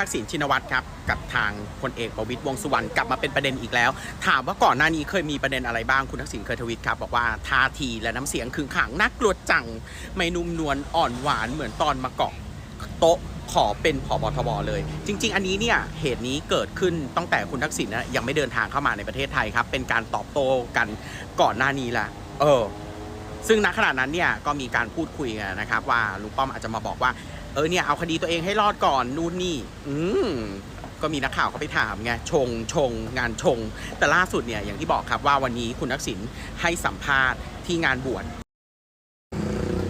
ทักษิณชินวัตรครับกับทางพลเอกประวิตยวงสุวรรณกลับมาเป็นประเด็นอีกแล้ว ถามว่าก่อนหน้านี้เคยมีประเด็นอะไรบ้างคุณทักษิณเคยทวิตครับบอกว่าท่าทีและน้ำเสียงขึงขังน่ากลัวจัง ไม่นุ่มนวลอ่อนหวานเหมือนตอนมาเกาะโต๊ะขอเป็นผบทบเลย จริง ๆ อันนี้เนี่ยเหตุนี้เกิดขึ้นตั้งแต่คุณทักษิณนะยังไม่เดินทางเข้ามาในประเทศไทยครับเป็นการตอบโต้กันก่อนหน้านี้แหละเออ ซึ่งณขณะนั้นเนี่ยก็มีการพูดคุยกันนะครับว่าลุงป้อมอาจจะมาบอกว่า เออเนี่ยเอาคดีตัวเองให้รอดก่อนนู่นนี่ อืมก็มีนักข่าวเขาไปถามไงชงชง งานชง แต่ล่าสุดเนี่ยอย่างที่บอกครับว่าวันนี้คุณทักษิณให้สัมภาษณ์ที่งานบวช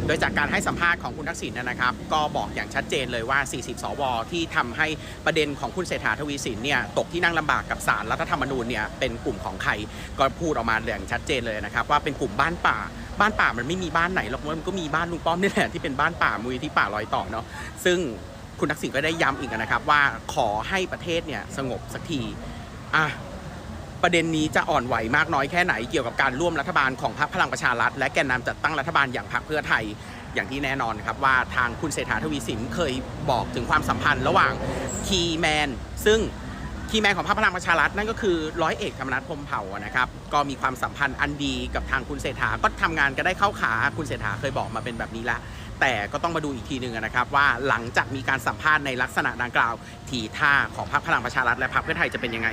โดยจากการให้สัมภาษณ์ของคุณทักษิณนนะครับ ก็บอกอย่างชัดเจนเลยว่า 40 สว ที่ทำให้ประเด็นของคุณเศรษฐาทวีสินเนี่ยตกที่นั่งลำบากกับสารรัฐธรรมนูญเนี่ยเป็นกลุ่มของใครก็พูดออกมาอย่างชัดเจนเลยนะครับ ว่าเป็นกลุ่มบ้านป่าบ้านป่ามันไม่มีบ้านไหนหรอกมันก็มีบ้านลุงป้อมนี่แหละที่เป็นบ้านป่ามุยที่ป่าลอยต่อเนาะซึ่งคุณทักษิณก็ได้ย้ำอีกนะครับว่าขอให้ประเทศเนี่ยสงบสักทีอะ ประเด็นนี้จะอ่อนไหวมากน้อยแค่ไหนเกี่ยวกับการร่วมรัฐบาลของพรรคพลังประชารัฐ และแกนนำจัดตั้งรัฐบาลอย่างพรรคเพื่อไทยอย่างที่แน่นอนครับว่าทางคุณเศรษฐาทวีสินเคยบอกถึงความสัมพันธ์ระหว่างคีแมนซึ่งคีแมนของพรรคพลังประชารัฐนั่นก็คือร้อยเอกธรรมนัฐพรมเผ่านะครับก็มีความสัมพันธ์อันดีกับทางคุณเศรษฐาก็ทำงานก็ได้เข้าขาคุณเศรษฐาเคยบอกมาเป็นแบบนี้ละแต่ก็ต้องมาดูอีกทีหนึ่งนะครับว่าหลังจากมีการสัมภาษณ์ในลักษณะดังกล่าว ทีท่าของพรรคพลังประชารัฐและพรรคเพื่อไทยจะเป็นยังไง